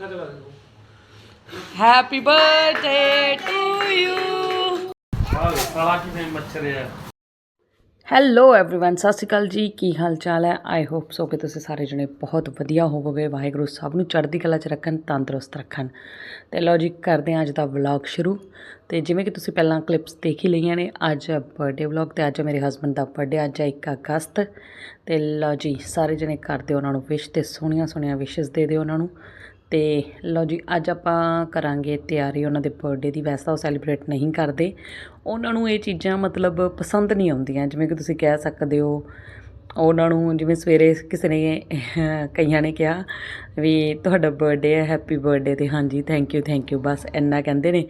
ਪੱਖਾ ਚਲਾ ਦੇ ਹੈਪੀ ਬਰਥਡੇ ਟੂ ਯੂ ਆਹ ਸਾਲਾ ਕੀ ਫੇਮ ਮੱਛਰ ਹੈ ਹੈਲੋ एवरीवन ਸਤਿ ਸ਼੍ਰੀ ਅਕਾਲ ਜੀ ਕੀ ਹਾਲ ਚਾਲ ਹੈ ਆਈ ਹੋਪ ਸੋ ਕਿ ਤੁਸੀਂ ਸਾਰੇ ਜਣੇ ਬਹੁਤ ਵਧੀਆ ਹੋਵੋਗੇ ਵਾਹਿਗੁਰੂ ਸਭ ਨੂੰ ਚੜ੍ਹਦੀ ਕਲਾ 'ਚ ਰੱਖਣ ਤੰਦਰੁਸਤ ਰੱਖਣ ਤੇ ਲਓ ਜੀ ਕਰਦੇ ਹਾਂ ਅੱਜ ਦਾ ਵਲੌਗ ਸ਼ੁਰੂ ਤੇ ਜਿਵੇਂ ਕਿ ਤੁਸੀਂ ਪਹਿਲਾਂ ਕਲਿੱਪਸ ਦੇਖ ਹੀ ਲਈਆਂ ਨੇ ਅੱਜ ਬਰਥਡੇ ਵਲੌਗ ਤੇ ਅੱਜ ਮੇਰੇ ਹਸਬੰਡ ਦਾ ਬਰਥਡੇ ਅੱਜ ਹੈ 1 ਅਗਸਤ ਤੇ ਲਓ ਜੀ ਸਾਰੇ ਜਣੇ ਕਰਦੇ ਉਹਨਾਂ ਨੂੰ ਵਿਸ਼ ਤੇ ਸੋਹਣੀਆਂ ਸੋਹਣੀਆਂ ਵਿਸ਼ੇਸ ਦੇ ਦਿਓ ਉਹਨਾਂ ਨੂੰ ਤੇ ਲਓ ਜੀ, ਅੱਜ ਆਪਾਂ ਕਰਾਂਗੇ ਤਿਆਰੀ ਉਹਨਾਂ ਦੇ ਬਰਥਡੇ ਦੀ। ਵੈਸੇ ਤਾਂ ਉਹ ਸੈਲੀਬ੍ਰੇਟ ਨਹੀਂ ਕਰਦੇ। ਉਹਨਾਂ ਨੂੰ ਇਹ ਚੀਜ਼ਾਂ ਮਤਲਬ ਪਸੰਦ ਨਹੀਂ ਆਉਂਦੀਆਂ। ਜਿਵੇਂ ਕਿ ਤੁਸੀਂ ਕਹਿ ਸਕਦੇ ਹੋ, ਉਹਨਾਂ ਨੂੰ ਜਿਵੇਂ ਸਵੇਰੇ ਕਿਸੇ ਨੇ, ਕਈਆਂ ਨੇ ਕਿਹਾ ਵੀ ਤੁਹਾਡਾ ਬਰਥਡੇ ਹੈ ਹੈਪੀ ਬਰਥਡੇ ਤੇ ਹਾਂਜੀ ਥੈਂਕ ਯੂ ਥੈਂਕ ਯੂ ਬਸ ਇੰਨਾ ਕਹਿੰਦੇ ਨੇ।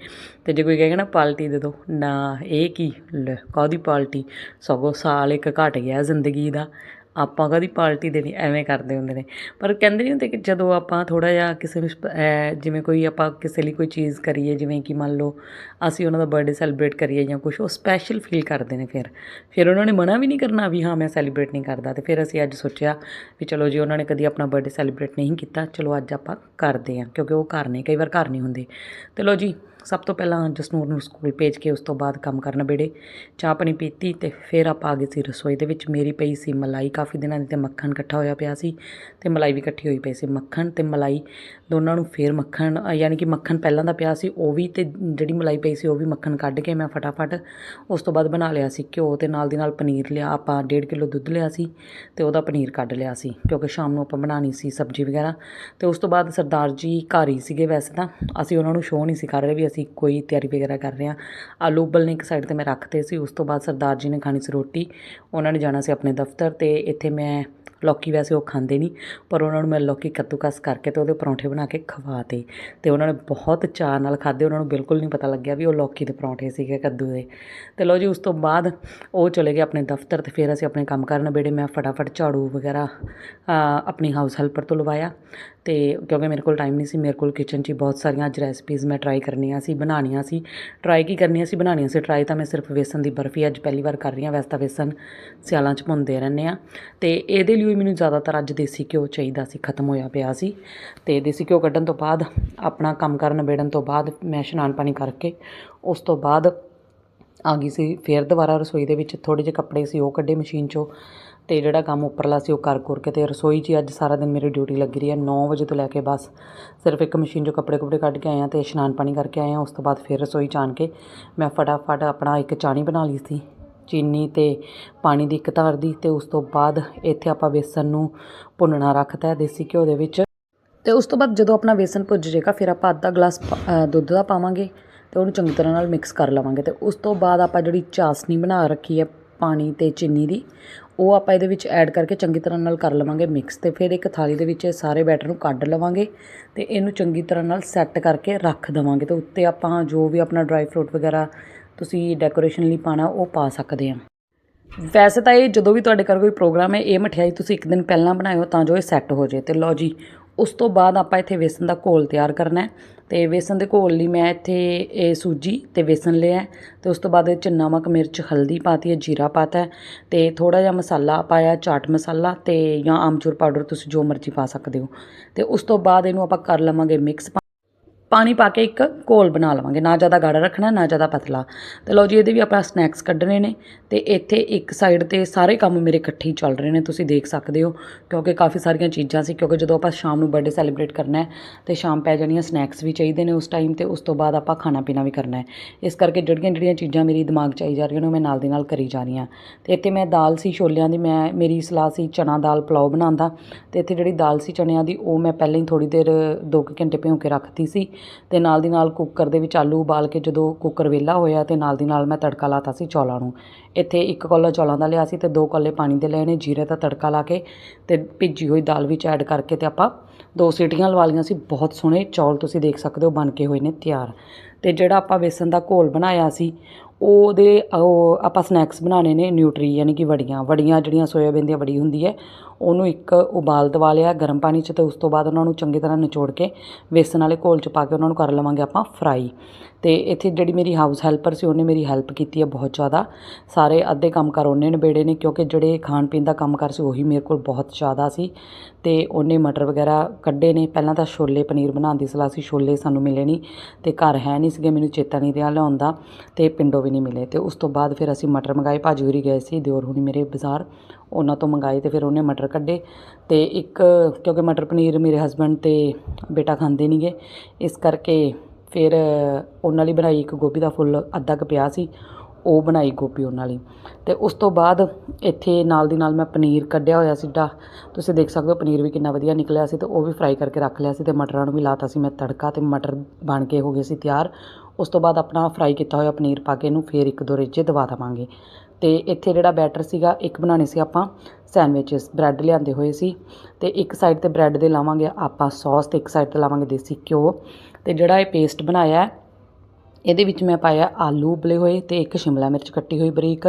ਤੇ ਜੇ ਕੋਈ ਕਹੇਗਾ ਨਾ ਪਾਰਟੀ ਦੇ ਦਿਓ। ਨਾ, ਇਹ ਕੀ? ਕਾਹਦੀ ਪਾਰਟੀ ਸਗੋਂ ਸਾਲ ਇੱਕ ਘਟ ਗਿਆ ਜ਼ਿੰਦਗੀ ਦਾ। ਆਪਾਂ ਕਦੀ ਪਾਰਟੀ ਦੇਣੀ ਐਵੇਂ ਕਰਦੇ ਹੁੰਦੇ ਨੇ। ਪਰ ਕਹਿੰਦੇ ਨਹੀਂ ਹੁੰਦੇ ਕਿ ਜਦੋਂ ਆਪਾਂ ਥੋੜਾ ਜਿਹਾ ਕਿਸੇ ਨੂੰ ਜਿਵੇਂ ਕੋਈ ਆਪਾਂ ਕਿਸੇ ਲਈ ਕੋਈ ਚੀਜ਼ ਕਰੀਏ, ਜਿਵੇਂ ਕਿ ਮੰਨ ਲਓ ਅਸੀਂ ਉਹਨਾਂ ਦਾ ਬਰਥਡੇ ਸੈਲੀਬ੍ਰੇਟ ਕਰੀਏ ਜਾਂ ਕੁਝ ਉਹ ਸਪੈਸ਼ਲ ਫੀਲ ਕਰਦੇ ਨੇ ਫਿਰ। ਫਿਰ ਉਹਨਾਂ ਨੇ ਮਨਾ ਵੀ ਨਹੀਂ ਕਰਨਾ ਵੀ ਹਾਂ, ਮੈਂ ਸੈਲੀਬ੍ਰੇਟ ਨਹੀਂ ਕਰਦਾ। ਤੇ ਫਿਰ ਅਸੀਂ ਅੱਜ ਸੋਚਿਆ ਵੀ ਚਲੋ ਜੀ, ਉਹਨਾਂ ਨੇ ਕਦੀ ਆਪਣਾ ਬਰਥਡੇ ਸੈਲੀਬ੍ਰੇਟ ਨਹੀਂ ਕੀਤਾ, ਚਲੋ ਅੱਜ ਆਪਾਂ ਕਰਦੇ ਹਾਂ, ਕਿਉਂਕਿ ਉਹ ਘਰ ਨੇ, ਕਈ ਵਾਰ ਘਰ ਨਹੀਂ ਹੁੰਦੇ। ਤੇ ਲੋ ਜੀ ਸਭ ਤੋਂ ਪਹਿਲਾਂ ਜਸਨੂਰ ਨੂੰ ਸਕੂਲ ਭੇਜ ਕੇ ਉਸ ਤੋਂ ਬਾਅਦ ਕੰਮ ਕਰਨ ਬੇੜੇ। ਚਾਹ ਪਾਣੀ ਪੀਤੀ ਤੇ ਫਿਰ ਆਪਾਂ ਆ ਗਏ ਸੀ ਰਸੋਈ ਦੇ ਵਿੱਚ। ਮੇਰੀ ਪਈ ਸੀ ਮਲਾਈ। ਕਾਫੀ ਦਿਨਾਂ ਦੀ ਤੇ ਮੱਖਣ ਇਕੱਠਾ ਹੋਇਆ ਪਿਆ ਸੀ ਤੇ ਮਲਾਈ ਵੀ ਇਕੱਠੀ ਹੋਈ ਪਈ ਸੀ। ਮੱਖਣ ਤੇ ਮਲਾਈ ਦੋਨਾਂ ਨੂੰ ਫਿਰ ਮੱਖਣ, ਯਾਨੀ ਕਿ ਮੱਖਣ ਪਹਿਲਾਂ ਦਾ ਪਿਆ ਸੀ। ਉਹ ਵੀ ਤੇ ਜਿਹੜੀ ਮਲਾਈ ਪਈ ਸੀ ਉਹ ਵੀ ਮੱਖਣ ਕੱਢ ਕੇ ਮੈਂ ਫਟਾਫਟ ਉਸ ਤੋਂ ਬਾਅਦ ਬਣਾ ਲਿਆ ਸੀ। ਘਿਓ ਤੇ ਨਾਲ ਦੀ ਨਾਲ ਪਨੀਰ ਲਿਆ। ਆਪਾਂ 1.5 ਕਿਲੋ ਦੁੱਧ ਲਿਆ ਸੀ ਤੇ ਉਹਦਾ ਪਨੀਰ ਕੱਢ ਲਿਆ ਸੀ ਕਿਉਂਕਿ ਸ਼ਾਮ ਨੂੰ ਆਪਾਂ ਬਣਾਣੀ ਸੀ ਸਬਜ਼ੀ ਵਗੈਰਾ। ਤੇ ਉਸ ਤੋਂ ਬਾਅਦ ਸਰਦਾਰ ਜੀ ਘਰ ਹੀ ਸੀਗੇ ਵੈਸੇ ਤਾਂ। ਅਸੀਂ ਉਹਨਾਂ ਨੂੰ ਸ਼ੋਅ ਨਹੀਂ ਸੀ ਕਰ ਰਹੇ ਵੀ ਅਸੀਂ ਕੋਈ ਤਿਆਰੀ ਵਗੈਰਾ ਕਰ ਰਹੇ ਹਾਂ। ਆਲੂ ਉਬਲਣੇ ਇੱਕ ਸਾਈਡ ਤੇ ਮੈਂ ਰੱਖਤੇ ਸੀ, ਉਸ ਤੋਂ ਬਾਅਦ ਸਰਦਾਰ ਜੀ ਨੇ ਖਾਣੀ ਸੀ ਰੋਟੀ। ਉਹਨਾਂ ਨੇ ਜਾਣਾ ਸੀ ਆਪਣੇ ਦਫ਼ਤਰ ਤੇ ਇੱਥੇ ਮੈਂ ਲੌਕੀ ਵੈਸੇ ਉਹ ਖਾਂਦੇ ਨਹੀਂ, ਪਰ ਉਹਨਾਂ ਨੂੰ ਮੈਂ ਲੌਕੀ ਕੱਦੂਕਸ ਕਰਕੇ ਤੇ ਉਹਦੇ ਪਰੌਂਠੇ ਬਣਾ ਕੇ ਖਵਾਤੇ ਤੇ। ਉਹਨਾਂ ਨੇ ਬਹੁਤ ਚਾਅ ਨਾਲ ਖਾਦੇ ਉਹਨਾਂ ਨੂੰ ਬਿਲਕੁਲ ਨਹੀਂ ਪਤਾ ਲੱਗਿਆ ਵੀ ਉਹ ਲੌਕੀ ਦੇ ਪਰੌਂਠੇ ਸੀਗੇ ਕੱਦੂ ਦੇ। ਤੇ ਲਓ ਜੀ, ਉਸ ਤੋਂ ਬਾਅਦ ਉਹ ਚਲੇ ਗਏ ਆਪਣੇ ਦਫ਼ਤਰ ਤੇ ਫਿਰ ਅਸੀਂ ਆਪਣੇ ਕੰਮ ਕਰਨ ਬੇੜੇ ਮੈਂ ਫਟਾਫਟ ਝਾੜੂ ਵਗੈਰਾ ਆਪਣੀ ਹਾਊਸ ਹੈਲਪਰ ਤੋਂ ਲਵਾਇਆ। ਤੇ ਕਿਉਂਕਿ ਮੇਰੇ ਕੋਲ ਟਾਈਮ ਨਹੀਂ ਸੀ, ਮੇਰੇ ਕੋਲ ਕਿਚਨ 'ਚ ਹੀ ਬਹੁਤ ਸਾਰੀਆਂ ਅੱਜ ਰੈਸਪੀਜ਼ ਮੈਂ ਟਰਾਈ ਕਰਨੀਆਂ ਸੀ, ਬਣਾਉਣੀਆਂ ਸੀ। ਟਰਾਈ ਕੀ ਕਰਨੀਆਂ ਸੀ, ਬਣਾਉਣੀਆਂ ਸੀ। ਟਰਾਈ ਤਾਂ ਮੈਂ ਸਿਰਫ ਵੇਸਣ ਦੀ ਬਰਫੀ ਅੱਜ ਪਹਿਲੀ ਵਾਰ ਕਰ ਰਹੀ ਹਾਂ, ਵੈਸੇ ਤਾਂ ਵੇਸਣ ਸਿਆਲਾਂ 'ਚ ਭੁੰਨਦੇ ਰਹਿੰਦੇ ਆ ਤੇ ਇਹਦੇ ਲਈ ਵੀ ਮੈਨੂੰ ਜ਼ਿਆਦਾਤਰ ਅੱਜ ਦੇਸੀ ਘਿਓ ਚਾਹੀਦਾ ਸੀ, ਖਤਮ ਹੋਇਆ ਪਿਆ ਸੀ। ਤੇ ਦੇਸੀ ਘਿਓ ਕੱਢਣ ਤੋਂ ਬਾਅਦ, ਆਪਣਾ ਕੰਮ ਕਰਨ ਨਿਬੇੜਨ ਤੋਂ ਬਾਅਦ ਮੈਂ ਇਸ਼ਨਾਨ ਪਾਣੀ ਕਰਕੇ, ਉਸ ਤੋਂ ਬਾਅਦ ਆ ਗਈ ਸੀ, ਫਿਰ ਦੁਬਾਰਾ ਰਸੋਈ ਦੇ ਵਿੱਚ ਥੋੜੇ ਜਿਹੇ ਕੱਪੜੇ ਸੀ, ਉਹ ਕੱਢੇ ਮਸ਼ੀਨ 'ਚੋਂ। ਤੇ ਜਿਹੜਾ ਕੰਮ ਉੱਪਰਲਾ ਸੀ ਉਹ ਕਰ ਕੁਰ ਕੇ ਤੇ ਰਸੋਈ 'ਚ ਹੀ ਅੱਜ ਸਾਰਾ ਦਿਨ ਮੇਰੀ ਡਿਊਟੀ ਲੱਗੀ ਰਹੀ ਹੈ। 9 ਵਜੇ ਤੋਂ ਲੈ ਕੇ ਬਸ ਸਿਰਫ ਇੱਕ ਮਸ਼ੀਨ 'ਚੋਂ ਕੱਪੜੇ ਕੁਪੜੇ ਕੱਢ ਕੇ ਆਏ ਹਾਂ ਤੇ ਇਸ਼ਨਾਨ ਪਾਣੀ ਕਰਕੇ ਆਏ ਹਾਂ। ਉਸ ਤੋਂ ਬਾਅਦ ਫਿਰ ਰਸੋਈ 'ਚ ਆਣ ਕੇ ਮੈਂ ਫਟਾਫਟ ਆਪਣਾ ਇੱਕ ਚਾਣੀ ਬਣਾ ਲਈ ਸੀ, ਚੀਨੀ ਤੇ ਪਾਣੀ ਦੀ ਇੱਕ ਧਾਰ ਦੀ ਤੇ ਉਸ ਤੋਂ ਬਾਅਦ ਇੱਥੇ ਆਪਾਂ ਬੇਸਨ ਨੂੰ ਭੁੰਨਣਾ ਰੱਖਤਾ ਹੈ ਦੇਸੀ ਘਿਓ ਦੇ ਵਿੱਚ। ਤੇ ਉਸ ਤੋਂ ਬਾਅਦ ਜਦੋਂ ਆਪਣਾ ਬੇਸਨ ਭੁੱਜ ਜਾਏਗਾ ਫਿਰ ਆਪਾਂ ਅੱਧਾ ਗਲਾਸ ਦੁੱਧ ਦਾ ਪਾਵਾਂਗੇ ਤੇ ਉਹਨੂੰ ਚੰਗੀ ਤਰ੍ਹਾਂ ਨਾਲ ਮਿਕਸ ਕਰ ਲਵਾਂਗੇ ਤੇ ਉਸ ਤੋਂ ਬਾਅਦ ਆਪਾਂ ਜਿਹੜੀ ਚਾਸਨੀ ਬਣਾ ਰੱਖੀ ਹੈ ਪਾਣੀ ਤੇ ਚੀਨੀ ਦੀ ਉਹ ਆਪਾਂ ਇਹਦੇ ਵਿੱਚ ਐਡ ਕਰਕੇ ਚੰਗੀ ਤਰ੍ਹਾਂ ਨਾਲ ਕਰ ਲਵਾਂਗੇ ਮਿਕਸ ਤੇ ਫਿਰ ਇੱਕ ਥਾਲੀ ਦੇ ਵਿੱਚ ਇਹ ਸਾਰੇ ਬੈਟਰ ਨੂੰ ਕੱਢ ਲਵਾਂਗੇ ਤੇ ਇਹਨੂੰ ਚੰਗੀ ਤਰ੍ਹਾਂ ਨਾਲ ਸੈੱਟ ਕਰਕੇ ਰੱਖ ਦੇਵਾਂਗੇ ਤੇ ਉੱਤੇ ਆਪਾਂ ਜੋ ਵੀ ਆਪਣਾ ਡਰਾਈ ਫਰੂਟ ਵਗੈਰਾ ਤੁਸੀਂ ਡੈਕੋਰੇਸ਼ਨ ਲਈ ਪਾਣਾ ਉਹ ਪਾ ਸਕਦੇ ਆ ਵੈਸੇ ਤਾਂ ਇਹ ਜਦੋਂ ਵੀ ਤੁਹਾਡੇ ਘਰ ਕੋਈ ਪ੍ਰੋਗਰਾਮ ਹੈ, ਇਹ ਮਠਿਆਈ ਤੁਸੀਂ ਇੱਕ ਦਿਨ ਪਹਿਲਾਂ ਬਣਾਇਓ ਤਾਂ ਜੋ ਇਹ ਸੈੱਟ ਹੋ ਜਾਏ ਤੇ ਲਓ ਜੀ ਉਸ ਤੋਂ ਬਾਅਦ ਆਪਾਂ ਇੱਥੇ ਵੇਸਣ ਦਾ ਘੋਲ ਤਿਆਰ ਕਰਨਾ ਹੈ। ਤੇ ਵੇਸਣ ਦੇ ਘੋਲ ਲਈ ਮੈਂ ਇੱਥੇ ਇਹ ਸੂਜੀ ਤੇ ਵੇਸਣ ਲਿਆ ਹੈ ਤੇ ਉਸ ਤੋਂ ਬਾਅਦ ਇਹ 'ਚ ਨਮਕ, ਮਿਰਚ, ਹਲਦੀ ਪਾਤੀ ਹੈ, ਜੀਰਾ ਪਾਤਾ ਹੈ ਤੇ ਥੋੜਾ ਜਿਹਾ ਮਸਾਲਾ ਪਾਇਆ, ਚਾਟ ਮਸਾਲਾ ਤੇ ਜਾਂ ਆਮਚੂਰ ਪਾਊਡਰ ਤੁਸੀਂ ਜੋ ਮਰਜ਼ੀ ਪਾ ਸਕਦੇ ਹੋ। ਤੇ ਉਸ ਤੋਂ ਬਾਅਦ ਇਹਨੂੰ ਆਪਾਂ ਕਰ ਲਵਾਂਗੇ ਮਿਕਸ ਪਾਣੀ ਪਾ ਕੇ ਇੱਕ ਘੋਲ ਬਣਾ ਲਵਾਂਗੇ। ਨਾ ਜ਼ਿਆਦਾ ਗਾੜਾ ਰੱਖਣਾ, ਨਾ ਜ਼ਿਆਦਾ ਪਤਲਾ। ਤੇ ਲਓ ਜੀ, ਇਹਦੇ ਵੀ ਆਪਾਂ ਸਨੈਕਸ ਕੱਢਣੇ ਨੇ ਤੇ ਇੱਥੇ ਇੱਕ ਸਾਈਡ ਤੇ ਸਾਰੇ ਕੰਮ ਮੇਰੇ ਇਕੱਠੇ ਹੀ ਚੱਲ ਰਹੇ ਨੇ, ਤੁਸੀਂ ਦੇਖ ਸਕਦੇ ਹੋ, ਕਿਉਂਕਿ ਕਾਫੀ ਸਾਰੀਆਂ ਚੀਜ਼ਾਂ ਸੀ, ਕਿਉਂਕਿ ਜਦੋਂ ਆਪਾਂ ਸ਼ਾਮ ਨੂੰ ਬਰਥਡੇ ਸੈਲੀਬ੍ਰੇਟ ਕਰਨਾ ਹੈ ਤੇ ਸ਼ਾਮ ਪੈ ਜਾਣੀਆਂ ਸਨੈਕਸ ਵੀ ਚਾਹੀਦੇ ਨੇ ਉਸ ਟਾਈਮ ਤੇ, ਉਸ ਤੋਂ ਬਾਅਦ ਆਪਾਂ ਖਾਣਾ ਪੀਣਾ ਵੀ ਕਰਨਾ ਹੈ। ਇਸ ਕਰਕੇ ਜਿਹੜੀਆਂ ਜਿਹੜੀਆਂ ਚੀਜ਼ਾਂ ਮੇਰੀ ਦਿਮਾਗ 'ਚ ਆਈ ਜਾ ਰਹੀਆਂ ਨੇ, ਉਹ ਮੈਂ ਨਾਲ ਦੀ ਨਾਲ ਕਰੀ ਜਾ ਰਹੀ ਹਾਂ। ਤੇ ਇੱਥੇ ਮੈਂ ਦਾਲ ਸੀ ਛੋਲਿਆਂ ਦੀ, ਮੈਂ, ਮੇਰੀ ਸਲਾਹ ਸੀ ਚਨਾ ਦਾਲ ਪਲਾਓ ਬਣਾਉਣ ਦਾ। ਤੇ ਇੱਥੇ ਜਿਹੜੀ ਦਾਲ ਸੀ ਚਨਿਆਂ ਦੀ, ਉਹ ਮੈਂ ਪਹਿਲਾਂ ਹੀ ਥੋੜੀ ਦੇਰ 2 ਘੰਟੇ ਭਿਉਂ ਕੇ ਰੱਖਤੀ ਸੀ। ਤੇ ਨਾਲ ਦੀ ਨਾਲ ਕੁੱਕਰ ਦੇ ਵਿੱਚ ਆਲੂ ਉਬਾਲ ਕੇ ਜਦੋਂ ਕੁੱਕਰ ਵਿਹਲਾ ਹੋਇਆ ਤੇ ਨਾਲ ਦੀ ਨਾਲ ਮੈਂ ਤੜਕਾ ਲਾਤਾ ਸੀ ਚੌਲਾਂ ਨੂੰ। ਇੱਥੇ ਇੱਕ ਕੌਲਾ ਚੌਲਾਂ ਦਾ ਲਿਆ ਸੀ ਤੇ ਦੋ ਕੌਲੇ ਪਾਣੀ ਦੇ ਲਏ ਨੇ, ਜੀਰੇ ਦਾ ਤੜਕਾ ਲਾ ਕੇ ਤੇ ਭਿੱਜੀ ਹੋਈ ਦਾਲ ਵਿੱਚ ਐਡ ਕਰਕੇ ਤੇ ਆਪਾਂ ਦੋ ਸੀਟੀਆਂ ਲਵਾ ਲਈਆਂ ਸੀ। ਬਹੁਤ ਸੋਹਣੇ ਚੌਲ ਤੁਸੀਂ ਦੇਖ ਸਕਦੇ ਹੋ, ਬਣ ਕੇ ਹੋਏ ਨੇ ਤਿਆਰ। ਤੇ ਜਿਹੜਾ ਆਪਾਂ ਵੇਸਣ ਦਾ ਘੋਲ ਬਣਾਇਆ ਸੀ, ਉਹਦੇ ਉਹ ਆਪਾਂ ਸਨੈਕਸ ਬਣਾਉਣੇ ਨੇ, ਨਿਊਟਰੀ ਯਾਨੀ ਕਿ ਵੜੀਆਂ। ਵੜੀਆਂ ਜਿਹੜੀਆਂ ਸੋਇਆਬੀਨ ਦੀਆਂ ਵੜੀ ਹੁੰਦੀ ਹੈ ਉਹਨੂੰ ਇੱਕ ਉਬਾਲ ਦਵਾ ਲਿਆ ਗਰਮ ਪਾਣੀ 'ਚ ਤੇ ਉਸ ਤੋਂ ਬਾਅਦ ਉਹਨਾਂ ਨੂੰ ਚੰਗੀ ਤਰ੍ਹਾਂ ਨਿਚੋੜ ਕੇ ਵੇਸਣ ਵਾਲੇ ਘੋਲ 'ਚ ਪਾ ਕੇ ਉਹਨਾਂ ਨੂੰ ਕਰ ਲਵਾਂਗੇ ਆਪਾਂ ਫਰਾਈ ਤੇ ਇੱਥੇ ਜਿਹੜੀ ਮੇਰੀ ਹਾਊਸ ਹੈਲਪਰ ਸੀ, ਉਹਨੇ ਮੇਰੀ ਹੈਲਪ ਕੀਤੀ ਹੈ ਬਹੁਤ ਜ਼ਿਆਦਾ। ਸਾਰੇ ਅੱਧੇ ਕੰਮ ਕਰ ਉਹਨੇ ਨਿਬੇੜੇ ਨੇ, ਕਿਉਂਕਿ ਜਿਹੜੇ ਖਾਣ ਪੀਣ ਦਾ ਕੰਮ ਕਰ ਸੀ, ਉਹੀ ਮੇਰੇ ਕੋਲ ਬਹੁਤ ਜ਼ਿਆਦਾ ਸੀ। ਤੇ ਉਹਨੇ ਮਟਰ ਵਗੈਰਾ ਕੱਢੇ ਨੇ। ਪਹਿਲਾਂ ਤਾਂ ਛੋਲੇ ਪਨੀਰ ਬਣਾਉਣ ਦੀ ਸਲਾਹ ਸੀ, ਛੋਲੇ ਸਾਨੂੰ ਮਿਲੇ ਨਹੀਂ ਤੇ ਘਰ ਹੈ ਨਹੀਂ ਸੀਗੇ, ਮੈਨੂੰ ਚੇਤਾ ਨਹੀਂ ਰਿਹਾ ਲਿਆਉਣ ਦਾ। ਤੇ ਪਿੰਡੋਂ ਵੀ ਨਹੀਂ ਮਿਲੇ। ਤੇ ਉਸ ਤੋਂ ਬਾਅਦ ਫਿਰ ਅਸੀਂ ਮਟਰ ਮੰਗਾਏ, ਭਾਜੀ ਹੋਰੀ ਗਏ ਸੀ, ਦਿਓਰ ਹੁਣੀ ਮੇਰੇ ਬਾਜ਼ਾਰ। ਉਹਨਾਂ ਤੋਂ ਮੰਗਾਏ ਤੇ ਫਿਰ ਉਹਨੇ ਮਟਰ ਕੱਢੇ ਤੇ ਇੱਕ, ਕਿਉਂਕਿ ਮਟਰ ਪਨੀਰ ਮੇਰੇ ਹਸਬੰਡ ਤੇ ਬੇਟਾ ਖਾਂਦੇ ਨਹੀਂਗੇ ਇਸ ਕਰਕੇ ਫਿਰ ਉਹਨਾਂ ਲਈ ਬਣਾਈ ਇੱਕ ਗੋਭੀ ਦਾ ਫੁੱਲ, ਅੱਧਾ ਕੁ ਪਿਆ ਸੀ, ਉਹ ਬਣਾਈ ਗੋਭੀ ਉਹਨਾਂ ਲਈ। ਤੇ ਉਸ ਤੋਂ ਬਾਅਦ ਇੱਥੇ ਨਾਲ ਦੀ ਨਾਲ ਮੈਂ ਪਨੀਰ ਕੱਢਿਆ ਹੋਇਆ ਸੀਗਾ ਤੁਸੀਂ ਦੇਖ ਸਕਦੇ ਹੋ ਪਨੀਰ ਵੀ ਕਿੰਨਾ ਵਧੀਆ ਨਿਕਲਿਆ ਸੀ ਤੇ ਉਹ ਵੀ ਫਰਾਈ ਕਰਕੇ ਰੱਖ ਲਿਆ ਸੀ ਤੇ ਮਟਰਾਂ ਨੂੰ ਵੀ ਲਾਤਾ ਸੀ ਮੈਂ ਤੜਕਾ ਤੇ ਮਟਰ ਬਣ ਕੇ ਹੋ ਗਏ ਸੀ ਤਿਆਰ। ਉਸ ਤੋਂ ਬਾਅਦ ਆਪਣਾ ਫਰਾਈ ਕੀਤਾ ਹੋਇਆ ਪਨੀਰ ਪਾ ਕੇ ਇਹਨੂੰ ਫੇਰ ਇੱਕ ਦੋ ਰੇਜੇ ਦਵਾ ਦੇਵਾਂਗੇ। ਤੇ ਇੱਥੇ ਜਿਹੜਾ ਬੈਟਰ ਸੀਗਾ, ਇੱਕ ਬਣਾਉਣੇ ਸੀ ਆਪਾਂ ਸੈਂਡਵਿਚਸ ਬ੍ਰੈਡ ਲਿਆਂਦੇ ਹੋਏ ਸੀ। ਤੇ ਇੱਕ ਸਾਈਡ ਤੇ ਬ੍ਰੈਡ ਦੇ ਲਾਵਾਂਗੇ ਆਪਾਂ ਸੌਸ ਤੇ ਇੱਕ ਸਾਈਡ ਤੇ ਲਾਵਾਂਗੇ ਦੇਸੀ ਘਿਓ। ਤੇ ਜਿਹੜਾ ਇਹ ਪੇਸਟ ਬਣਾਇਆ ਇਹਦੇ ਵਿੱਚ ਮੈਂ ਪਾਇਆ ਆਲੂ ਉਬਲੇ ਹੋਏ ਤੇ ਇੱਕ ਸ਼ਿਮਲਾ ਮਿਰਚ ਕੱਟੀ ਹੋਈ ਬਰੀਕ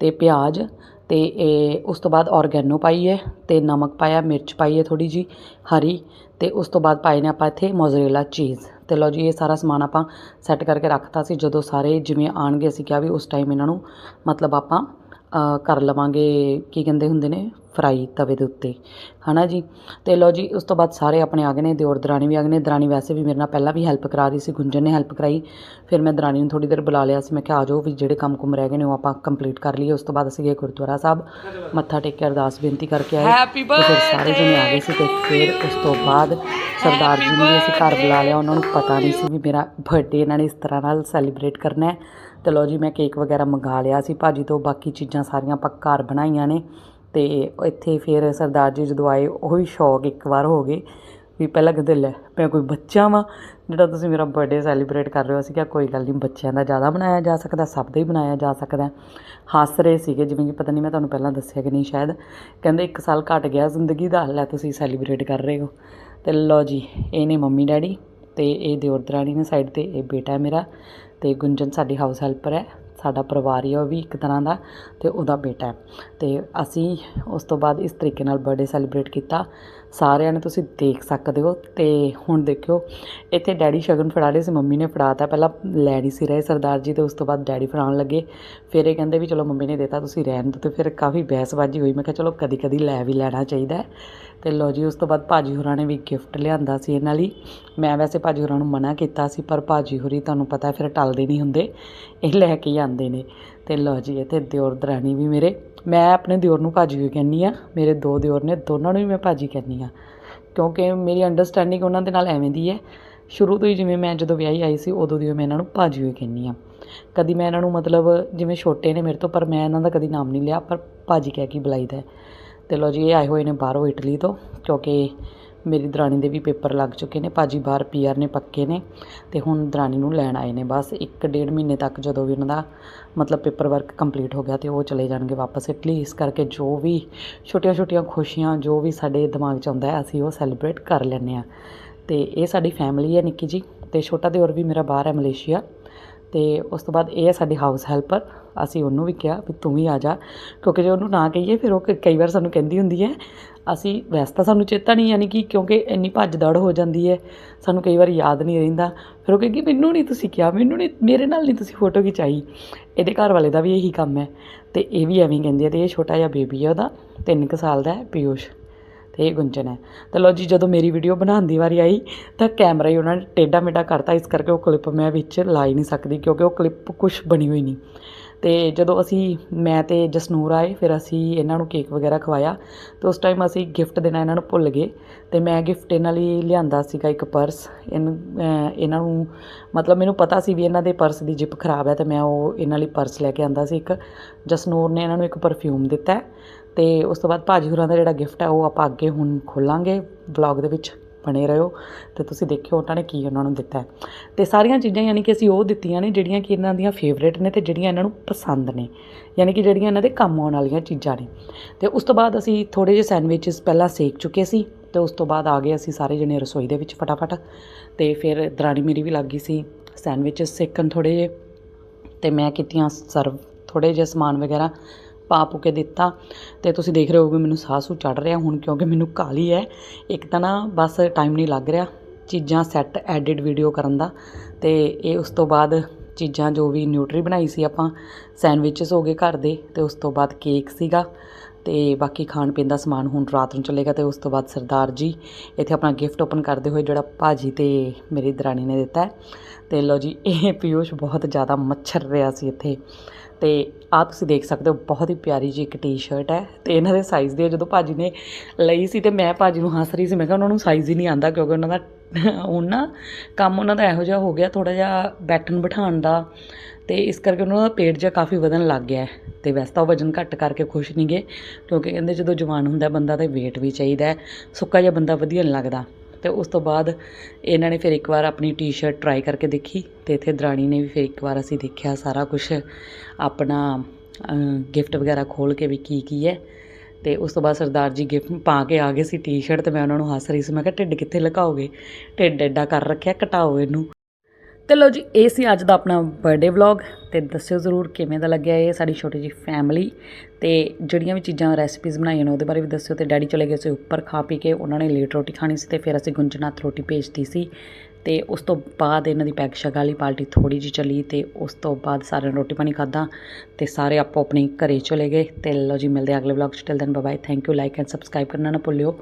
ਤੇ ਪਿਆਜ਼। ਤੇ ਇਹ ਉਸ ਤੋਂ ਬਾਅਦ ਔਰਗੈਨੋ ਪਾਈ ਹੈ ਤੇ ਨਮਕ ਪਾਇਆ, ਮਿਰਚ ਪਾਈ ਹੈ ਥੋੜੀ ਜੀ ਹਰੀ ਤੇ ਉਸ ਤੋਂ ਬਾਅਦ ਪਾਏ ਨੇ ਆਪਾਂ ਇੱਥੇ ਮੋਜ਼ਰੇਲਾ ਚੀਜ਼। ਤੇ ਲਓ ਜੀ, ਇਹ ਸਾਰਾ ਸਮਾਨ ਆਪਾਂ ਸੈੱਟ ਕਰਕੇ ਰੱਖਤਾ ਸੀ, ਜਦੋਂ ਸਾਰੇ ਜਿਵੇਂ ਆਣਗੇ ਅਸੀਂ ਕਿਹਾ ਵੀ ਉਸ ਟਾਈਮ ਇਹਨਾਂ ਨੂੰ ਮਤਲਬ ਆਪਾਂ ਕਰ ਲਵਾਂਗੇ ਕੀ ਕਹਿੰਦੇ ਹੁੰਦੇ ਨੇ ਫਰਾਈ ਤਵੇ ਦੇ ਉੱਤੇ। ਹਨਾ ਜੀ? ਤੇ ਲਓ ਜੀ ਉਸ ਤੋਂ ਬਾਅਦ ਸਾਰੇ ਆਪਣੇ ਆ ਗਏ ਨੇ ਦਿਓਰ ਦਰਾਣੀ ਵੀ ਆ ਗਏ ਨੇ। ਦਰਾਣੀ ਵੈਸੇ ਵੀ ਮੇਰੇ ਨਾਲ ਪਹਿਲਾਂ ਵੀ ਹੈਲਪ ਕਰਾ ਰਹੀ ਸੀ ਗੁੰਜਨ ਨੇ ਹੈਲਪ ਕਰਾਈ। ਫਿਰ ਮੈਂ ਦਰਾਣੀ ਨੂੰ ਥੋੜੀ ਦੇਰ ਬੁਲਾ ਲਿਆ ਸੀ। ਮੈਂ ਕਿਹਾ ਆ ਜਾਓ ਵੀ ਜਿਹੜੇ ਕੰਮ ਕੁਮ ਰਹਿ ਗਏ ਨੇ ਉਹ ਆਪਾਂ ਕੰਪਲੀਟ ਕਰ ਲਈਏ। ਉਸ ਤੋਂ ਬਾਅਦ ਅਸੀਂ ਗਏ ਗੁਰਦੁਆਰਾ ਸਾਹਿਬ। ਮੱਥਾ ਟੇਕ ਕੇ ਅਰਦਾਸ ਬੇਨਤੀ ਕਰਕੇ ਆਏ। ਤੇ ਫਿਰ ਸਾਰੇ ਜਣੇ ਆ ਗਏ ਸੀ ਤੇ ਫਿਰ ਉਸ ਤੋਂ ਬਾਅਦ ਸਰਦਾਰ ਜੀ ਨੂੰ ਵੀ ਅਸੀਂ ਘਰ ਬੁਲਾ ਲਿਆ। ਉਹਨਾਂ ਨੂੰ ਪਤਾ ਨਹੀਂ ਸੀ ਵੀ ਮੇਰਾ ਬਰਥਡੇ ਇਹਨਾਂ ਨੇ ਇਸ ਤਰ੍ਹਾਂ ਨਾਲ ਸੈਲੀਬ੍ਰੇਟ ਕਰਨਾ ਹੈ। ਤੇ ਲਓ ਜੀ, ਮੈਂ ਕੇਕ ਵਗੈਰਾ ਮੰਗਾ ਲਿਆ ਸੀ ਭਾਜੀ ਤੋਂ, ਬਾਕੀ ਚੀਜ਼ਾਂ ਸਾਰੀਆਂ ਆਪਾਂ ਘਰ ਬਣਾਈਆਂ ਨੇ। ਤੇ ਇੱਥੇ ਫਿਰ ਸਰਦਾਰ ਜੀ ਜਦੋਂ ਆਏ, ਉਹ ਵੀ ਸ਼ੌਕ ਇੱਕ ਵਾਰ ਹੋ ਗਏ ਵੀ ਪਹਿਲਾਂ ਕਹਿੰਦੇ, ਲੈ, ਮੈਂ ਕੋਈ ਬੱਚਾ ਵਾਂ, ਜਿਹੜਾ ਤੁਸੀਂ ਮੇਰਾ ਬਰਥਡੇ ਸੈਲੀਬ੍ਰੇਟ ਕਰ ਰਹੇ ਹੋ। ਅਸੀਂ ਕਿਹਾ, ਕੋਈ ਗੱਲ ਨਹੀਂ, ਬੱਚਿਆਂ ਦਾ ਜ਼ਿਆਦਾ ਬਣਾਇਆ ਜਾ ਸਕਦਾ, ਸਭ ਦਾ ਹੀ ਬਣਾਇਆ ਜਾ ਸਕਦਾ। ਹੱਸ ਰਹੇ ਸੀਗੇ, ਜਿਵੇਂ ਕਿ ਪਤਾ ਨਹੀਂ ਮੈਂ ਤੁਹਾਨੂੰ ਪਹਿਲਾਂ ਦੱਸਿਆ ਕਿ ਨਹੀਂ ਸ਼ਾਇਦ। ਕਹਿੰਦੇ, ਇੱਕ ਸਾਲ ਘਟ ਗਿਆ ਜ਼ਿੰਦਗੀ ਦਾ, ਲੈ ਤੁਸੀਂ ਸੈਲੀਬ੍ਰੇਟ ਕਰ ਰਹੇ ਹੋ। ਤੇ ਲਓ ਜੀ, ਇਹ ਨੇ ਮੰਮੀ ਡੈਡੀ ਤੇ ਇਹ ਦਿਓਰ ਦਰਾਣੀ ਨੇ ਸਾਈਡ ਤੇ, ਇਹ ਬੇਟਾ ਮੇਰਾ। ਤੇ ਗੁੰਜਨ ਸਾਡੀ ਹਾਊਸ ਹੈਲਪਰ ਹੈ, ਸਾਡਾ ਪਰਿਵਾਰ ਹੀ ਆ ਉਹ ਵੀ ਇੱਕ ਤਰ੍ਹਾਂ ਦਾ ਤੇ ਉਹਦਾ ਬੇਟਾ ਹੈ। ਤੇ ਅਸੀਂ ਉਸ ਤੋਂ ਬਾਅਦ ਇਸ ਤਰੀਕੇ ਨਾਲ ਬਰਥਡੇ ਸੈਲੀਬ੍ਰੇਟ ਕੀਤਾ। ਸਾਰਿਆਂ ਨੇ ਤੁਸੀਂ ਦੇਖ ਸਕਦੇ ਹੋ ਤੇ ਹੁਣ ਦੇਖਿਓ, ਇੱਥੇ ਡੈਡੀ ਸ਼ਗਨ ਫੜਾ ਰਹੇ ਸੀ, ਮੰਮੀ ਨੇ ਫੜਾਤਾ ਪਹਿਲਾਂ ਲੈ ਨਹੀਂ ਸੀ ਰਹੇ ਸਰਦਾਰ ਜੀ ਤੇ ਉਸ ਤੋਂ ਬਾਅਦ ਡੈਡੀ ਫੜਾਉਣ ਲੱਗੇ। ਫਿਰ ਇਹ ਕਹਿੰਦੇ ਵੀ ਚਲੋ ਮੰਮੀ ਨੇ ਦਿੱਤਾ, ਤੁਸੀਂ ਰਹਿਣ ਦਿਓ ਤੇ ਫਿਰ ਕਾਫੀ ਬਹਿਸਬਾਜ਼ੀ ਹੋਈ, ਮੈਂ ਕਿਹਾ ਚਲੋ ਕਦੀ ਕਦੀ ਲੈ ਵੀ ਲੈਣਾ ਚਾਹੀਦਾ ਹੈ। ਤੇ ਲਓ ਜੀ, ਉਸ ਤੋਂ ਬਾਅਦ ਭਾਜੀ ਹੋਰਾਂ ਨੇ ਵੀ ਗਿਫਟ ਲਿਆਂਦਾ ਸੀ ਇਹਨਾਂ ਲਈ। ਮੈਂ ਵੈਸੇ ਭਾਜੀ ਹੋਰਾਂ ਨੂੰ ਮਨਾ ਕੀਤਾ ਸੀ, ਪਰ ਭਾਜੀ ਹੋਰੀ ਤੁਹਾਨੂੰ ਪਤਾ ਫਿਰ ਟਲਦੇ ਨਹੀਂ ਹੁੰਦੇ, ਇਹ ਲੈ ਕੇ ਹੀ ਆਉਂਦੇ ਨੇ। ਤੇ ਲਓ ਜੀ, ਇੱਥੇ ਦਿਓਰ ਦਰਾਣੀ ਵੀ ਮੇਰੇ। ਮੈਂ ਆਪਣੇ ਦਿਓਰ ਨੂੰ ਭਾਜੀ ਹੋਈ ਕਹਿੰਦੀ ਆ ਮੇਰੇ ਦੋ ਦਿਓਰ ਨੇ, ਦੋਨਾਂ ਨੂੰ ਹੀ ਮੈਂ ਭਾਜੀ ਕਹਿੰਦੀ ਆ ਕਿਉਂਕਿ ਮੇਰੀ ਅੰਡਰਸਟੈਂਡਿੰਗ ਉਹਨਾਂ ਦੇ ਨਾਲ ਐਵੇਂ ਦੀ ਹੈ, ਸ਼ੁਰੂ ਤੋਂ ਹੀ ਜਿਵੇਂ ਮੈਂ ਜਦੋਂ ਵਿਆਹੀ ਆਈ ਸੀ, ਉਦੋਂ ਦੀ ਮੈਂ ਇਹਨਾਂ ਨੂੰ ਭਾਜੀ ਹੋਈ ਕਹਿੰਦੀ ਆ ਕਦੀ ਮੈਂ ਇਹਨਾਂ ਨੂੰ ਮਤਲਬ ਜਿਵੇਂ ਛੋਟੇ ਨੇ ਮੇਰੇ ਤੋਂ, ਪਰ ਮੈਂ ਇਹਨਾਂ ਦਾ ਕਦੀ ਨਾਮ ਨਹੀਂ ਲਿਆ, ਪਰ ਭਾਜੀ ਕਹਿ ਕੇ ਬੁਲਾਈਦਾ ਹੈ। ਤੇ ਲਓ ਜੀ, ਇਹ ਆਏ ਹੋਏ ਨੇ ਬਾਹਰੋਂ ਇਟਲੀ ਤੋਂ, ਕਿਉਂਕਿ ਮੇਰੀ ਦਰਾਣੀ ਦੇ ਵੀ ਪੇਪਰ ਲੱਗ ਚੁੱਕੇ ਨੇ, ਭਾਜੀ ਬਾਹਰ ਪੀਆਰ ਨੇ ਪੱਕੇ ਨੇ ਤੇ ਹੁਣ ਦਰਾਣੀ ਨੂੰ ਲੈਣ ਆਏ ਨੇ ਬਸ। ਇੱਕ ਡੇਢ ਮਹੀਨੇ ਤੱਕ ਜਦੋਂ ਵੀ ਉਹਨਾਂ ਦਾ ਮਤਲਬ ਪੇਪਰ ਵਰਕ ਕੰਪਲੀਟ ਹੋ ਗਿਆ ਤੇ ਉਹ ਚਲੇ ਜਾਣਗੇ ਵਾਪਸ ਇਟਲੀ। ਇਸ ਕਰਕੇ ਜੋ ਵੀ ਛੋਟੀਆਂ ਛੋਟੀਆਂ ਖੁਸ਼ੀਆਂ, ਜੋ ਵੀ ਸਾਡੇ ਦਿਮਾਗ 'ਚ ਆਉਂਦਾ ਹੈ, ਅਸੀਂ ਉਹ ਸੈਲੀਬ੍ਰੇਟ ਕਰ ਲੈਂਦੇ ਆ ਤੇ ਇਹ ਸਾਡੀ ਫੈਮਿਲੀ ਹੈ ਨਿੱਕੀ ਜੀ ਤੇ ਛੋਟਾ ਦਿਓਰ ਵੀ ਮੇਰਾ ਬਾਹਰ ਹੈ ਮਲੇਸ਼ੀਆ। ਤੇ ਉਸ ਤੋਂ ਬਾਅਦ ਇਹ ਹੈ ਸਾਡੀ ਹਾਊਸ ਹੈਲਪਰ ਅਸੀਂ ਉਹਨੂੰ ਵੀ ਕਿਹਾ ਵੀ ਤੂੰ ਵੀ ਆ ਜਾ, ਕਿਉਂਕਿ ਜੇ ਉਹਨੂੰ ਨਾ ਕਹੀਏ, ਫਿਰ ਉਹ ਕ- ਕਈ ਵਾਰ ਸਾਨੂੰ ਕਹਿੰਦੀ ਹੁੰਦੀ ਹੈ, ਅਸੀਂ ਵੈਸੇ ਤਾਂ ਸਾਨੂੰ ਚੇਤਾ ਨਹੀਂ, ਯਾਨੀ ਕਿ ਕਿਉਂਕਿ ਇੰਨੀ ਭੱਜ ਦੌੜ ਹੋ ਜਾਂਦੀ ਹੈ, ਸਾਨੂੰ ਕਈ ਵਾਰ ਯਾਦ ਨਹੀਂ ਰਹਿੰਦਾ। ਫਿਰ ਉਹ ਕਹੇਗੀ, ਮੈਨੂੰ ਨਹੀਂ ਤੁਸੀਂ ਕਿਹਾ, ਮੈਨੂੰ ਨਹੀਂ, ਮੇਰੇ ਨਾਲ ਨਹੀਂ ਤੁਸੀਂ ਫੋਟੋ ਖਿਚਾਈ। ਇਹਦੇ ਘਰ ਵਾਲੇ ਦਾ ਵੀ ਇਹੀ ਕੰਮ ਹੈ। ਤੇ ਇਹ ਵੀ ਐਵੇਂ ਕਹਿੰਦੀ ਹੈ ਤੇ ਇਹ ਛੋਟਾ ਜਿਹਾ ਬੇਬੀ ਹੈ ਉਹਦਾ 3 ਕੁ ਸਾਲ ਦਾ ਹੈ ਪਿਊਸ਼ ਤੇ ਇਹ ਗੁੰਜਨ ਹੈ। ਤਾਂ ਲਓ ਜੀ, ਜਦੋਂ ਮੇਰੀ ਵੀਡੀਓ ਬਣਾਉਣ ਦੀ ਵਾਰੀ ਆਈ, ਤਾਂ ਕੈਮਰਾ ਹੀ ਉਹਨਾਂ ਨੇ ਟੇਢਾ ਮੇਢਾ ਕਰਤਾ। ਇਸ ਕਰਕੇ ਉਹ ਕਲਿੱਪ ਮੈਂ ਵਿੱਚ ਲਾ ਹੀ ਨਹੀਂ ਸਕਦੀ, ਕਿਉਂਕਿ ਉਹ ਕਲਿੱਪ ਕੁਝ ਬਣੀ ਹੋਈ ਨਹੀਂ। ਤੇ ਜਦੋਂ ਅਸੀਂ, ਮੈਂ ਤੇ ਜਸਨੂਰ ਆਏ, ਫਿਰ ਅਸੀਂ ਇਹਨਾਂ ਨੂੰ ਕੇਕ ਵਗੈਰਾ ਖਵਾਇਆ। ਤੇ ਉਸ ਟਾਈਮ ਅਸੀਂ ਗਿਫਟ ਦੇਣਾ ਇਹਨਾਂ ਨੂੰ ਭੁੱਲ ਗਏ। ਤੇ ਮੈਂ ਗਿਫਟ ਇਹਨਾਂ ਲਈ ਲਿਆਂਦਾ ਸੀਗਾ ਇੱਕ ਪਰਸ ਇਹਨੂੰ ਇਹਨਾਂ ਨੂੰ, ਮਤਲਬ ਮੈਨੂੰ ਪਤਾ ਸੀ ਵੀ ਇਹਨਾਂ ਦੇ ਪਰਸ ਦੀ ਜਿਪ ਖਰਾਬ ਹੈ, ਤੇ ਮੈਂ ਉਹ ਇਹਨਾਂ ਲਈ ਪਰਸ ਲੈ ਕੇ ਆਂਦਾ ਸੀ ਇੱਕ। ਜਸਨੂਰ ਨੇ ਇਹਨਾਂ ਨੂੰ ਇੱਕ ਪਰਫਿਊਮ ਦਿੱਤਾ ਤੇ ਉਸ ਤੋਂ ਬਾਅਦ ਭਾਜੀ ਹੋਰਾਂ ਦਾ ਜਿਹੜਾ ਗਿਫਟ ਹੈ ਉਹ ਆਪਾਂ ਅੱਗੇ ਹੁਣ ਖੋਲਾਂਗੇ। ਵਲੌਗ ਦੇ ਵਿੱਚ ਬਣੇ ਰਹੋ ਤੇ ਤੁਸੀਂ ਦੇਖਿਓ ਉਹਨਾਂ ਨੇ ਕੀ ਉਹਨਾਂ ਨੂੰ ਦਿੱਤਾ ਹੈ। ਤੇ ਸਾਰੀਆਂ ਚੀਜ਼ਾਂ ਯਾਨੀ ਕਿ ਅਸੀਂ ਉਹ ਦਿੱਤੀਆਂ ਨੇ ਜਿਹੜੀਆਂ ਕਿ ਇਹਨਾਂ ਦੀਆਂ ਫੇਵਰੇਟ ਨੇ ਤੇ ਜਿਹੜੀਆਂ ਇਹਨਾਂ ਨੂੰ ਪਸੰਦ ਨੇ, ਯਾਨੀ ਕਿ ਜਿਹੜੀਆਂ ਇਹਨਾਂ ਦੇ ਕੰਮ ਆਉਣ ਵਾਲੀਆਂ ਚੀਜ਼ਾਂ ਨੇ। ਤੇ ਉਸ ਤੋਂ ਬਾਅਦ ਅਸੀਂ ਥੋੜੇ ਜਿਹੇ ਸੈਂਡਵਿਚਸ ਪਹਿਲਾਂ ਸੇਕ ਚੁੱਕੇ ਸੀ ਤੇ ਉਸ ਤੋਂ ਬਾਅਦ ਆ ਗਏ ਅਸੀਂ ਸਾਰੇ ਜਣੇ ਰਸੋਈ ਦੇ ਵਿੱਚ ਫਟਾਫਟ। ਤੇ ਫਿਰ ਦਰਾਣੀ ਮੇਰੀ ਵੀ ਲੱਗ ਗਈ ਸੀ ਸੈਂਡਵਿਚਸ ਸੇਕਣ ਥੋੜੇ ਜਿਹੇ ਤੇ ਮੈਂ ਕੀਤੀਆਂ ਸਰਵ ਥੋੜੇ ਜਿਹੇ ਸਮਾਨ ਵਗੈਰਾ। ਪਾ ਪੂ ਕੇ ਦਿੱਤਾ ਤੇ ਤੁਸੀਂ ਦੇਖ ਰਹੇ ਹੋ ਹੋਗੇ ਮੈਨੂੰ ਸਾਹ ਸੂ ਚੜ ਰਿਹਾ ਹੁਣ ਕਿਉਂਕਿ ਮੈਨੂੰ ਕਾਲੀ ਹੈ ਇੱਕ ਤਾਂ ਨਾ ਬਸ ਟਾਈਮ ਨਹੀਂ ਲੱਗ ਰਿਹਾ ਚੀਜ਼ਾਂ ਸੈੱਟ ਐਡਿਟ ਵੀਡੀਓ ਕਰਨ ਦਾ ਤੇ ਇਹ ਉਸ ਤੋਂ ਬਾਅਦ ਚੀਜ਼ਾਂ ਜੋ ਵੀ ਨਿਊਟਰੀ ਬਣਾਈ ਸੀ ਆਪਾਂ ਸੈਂਡਵਿਚਸ ਹੋ ਗਏ ਘਰ ਦੇ ਤੇ ਉਸ ਤੋਂ ਬਾਅਦ ਕੇਕ ਸੀਗਾ ਤੇ ਬਾਕੀ ਖਾਣ ਪੀਣ ਦਾ ਸਮਾਨ ਹੁਣ ਰਾਤ ਨੂੰ ਚੱਲੇਗਾ ਤੇ ਉਸ ਤੋਂ ਬਾਅਦ ਸਰਦਾਰ ਜੀ ਇੱਥੇ ਆਪਣਾ ਗਿਫਟ ਓਪਨ ਕਰਦੇ ਹੋਏ ਜਿਹੜਾ ਭਾਜੀ ਤੇ ਮੇਰੀ ਦਰਾਣੀ ਨੇ ਦਿੱਤਾ ਹੈ ਤੇ ਲਓ ਜੀ, ਇਹ ਪਿਊਸ਼ ਬਹੁਤ ਜ਼ਿਆਦਾ ਮੱਛਰ ਰਿਹਾ ਸੀ ਇੱਥੇ। ਤੇ ਆ ਤੁਸੀਂ ਦੇਖ ਸਕਦੇ ਹੋ, ਬਹੁਤ ਹੀ ਪਿਆਰੀ ਜੀ ਇੱਕ ਟੀ-ਸ਼ਰਟ ਹੈ ਤੇ ਇਹਨਾਂ ਦੇ ਸਾਈਜ਼ ਦੀ ਹੈ। ਜਦੋਂ ਭਾਜੀ ਨੇ ਲਈ ਸੀ ਤੇ ਮੈਂ ਭਾਜੀ ਨੂੰ ਹੱਸ ਰਹੀ ਸੀ, ਮੈਂ ਕਿਹਾ ਉਹਨਾਂ ਨੂੰ ਸਾਈਜ਼ ਹੀ ਨਹੀਂ ਆਂਦਾ ਕਿਉਂਕਿ ਉਹਨਾਂ ਦਾ ਹੁਣ ਨਾ ਕੰਮ ਉਹਨਾਂ ਦਾ ਇਹੋ ਜਿਹਾ ਹੋ ਗਿਆ ਥੋੜਾ ਜਿਹਾ ਬੈਠਣ ਬਿਠਾਉਣ ਦਾ ਤੇ ਇਸ ਕਰਕੇ ਉਹਨਾਂ ਦਾ ਪੇਟ ਜਿਹਾ ਕਾਫੀ ਵਧਣ ਲੱਗ ਗਿਆ ਹੈ ਤੇ ਵੈਸੇ ਤਾਂ ਉਹ ਵਜਨ ਘੱਟ ਕਰਕੇ ਖੁਸ਼ ਨਹੀਂਗੇ ਕਿਉਂਕਿ ਕਹਿੰਦੇ ਜਦੋਂ ਜਵਾਨ ਹੁੰਦਾ ਬੰਦਾ ਤੇ weight ਵੀ ਚਾਹੀਦਾ ਸੁੱਕਾ ਜਿਹਾ ਬੰਦਾ ਵਧੀਆ ਨਹੀਂ ਲੱਗਦਾ ਤੇ ਉਸ ਤੋਂ ਬਾਅਦ ਇਹਨਾਂ ਨੇ ਫਿਰ ਇੱਕ ਵਾਰ ਆਪਣੀ ਟੀ-ਸ਼ਰਟ ਟਰਾਈ ਕਰਕੇ ਦੇਖੀ ਤੇ ਇੱਥੇ ਦਰਾਣੀ ਨੇ ਵੀ ਫਿਰ ਇੱਕ ਵਾਰ ਅਸੀਂ ਦੇਖਿਆ ਸਾਰਾ ਕੁਝ ਆਪਣਾ ਗਿਫਟ ਵਗੈਰਾ ਖੋਲ ਕੇ ਵੀ ਕੀ ਕੀ ਹੈ। ਤੇ ਉਸ ਤੋਂ ਬਾਅਦ ਸਰਦਾਰ ਜੀ ਗਿਫਟ ਪਾ ਕੇ ਆ ਗਏ ਸੀ ਟੀ-ਸ਼ਰਟ ਤੇ ਮੈਂ ਉਹਨਾਂ ਨੂੰ ਹੱਸ ਰਹੀ ਸੀ, ਮੈਂ ਕਿਹਾ, ਢਿੱਡ ਕਿੱਥੇ ਲੁਕਾਓਗੇ? ਢਿੱਡ ਐਡਾ ਕਰ ਰੱਖਿਆ ਘਟਾਓ ਇਹਨੂੰ। ਤੇ ਲੋ ਜੀ, ਇਹ ਸੀ ਅੱਜ ਦਾ ਆਪਣਾ ਬਰਥਡੇ ਵਲੌਗ ਤੇ ਦੱਸਿਓ ਜ਼ਰੂਰ ਕਿਵੇਂ ਦਾ ਲੱਗਿਆ ਇਹ ਸਾਡੀ ਛੋਟੀ ਜੀ ਫੈਮਿਲੀ ਤੇ ਜਿਹੜੀਆਂ ਵੀ ਚੀਜ਼ਾਂ ਰੈਸਪੀਜ਼ ਬਣਾਈਆਂ ਨੇ ਉਹਦੇ ਬਾਰੇ ਵੀ ਦੱਸਿਓ ਤੇ ਡੈਡੀ ਚਲੇ ਗਏ ਸੀ ਉੱਪਰ ਖਾ ਪੀ ਕੇ, ਉਹਨਾਂ ਨੇ ਲੇਟ ਰੋਟੀ ਖਾਣੀ ਸੀ ਤੇ ਫਿਰ ਅਸੀਂ ਗੁੰਜਨਾਥ ਰੋਟੀ ਭੇਜਤੀ ਸੀ। ਤੇ ਉਸ ਤੋਂ ਬਾਅਦ ਇਹਨਾਂ ਦੀ ਪੈਗ ਸ਼ਗ ਵਾਲੀ ਪਾਰਟੀ ਥੋੜੀ ਜੀ ਚੱਲੀ ਤੇ ਉਸ ਤੋਂ ਬਾਅਦ ਸਾਰਿਆਂ ਨੇ ਰੋਟੀ ਪਾਣੀ ਖਾਦਾ ਤੇ ਸਾਰੇ ਆਪੋ ਆਪਣੇ ਘਰੇ ਚਲੇ ਗਏ। ਤੇ ਲੋ ਜੀ, ਮਿਲਦੇ ਅਗਲੇ ਵਲੌਗ ਚ। Till then bye thank you like and subscribe ਕਰਨਾ ਨਾ ਭੁੱਲਿਓ।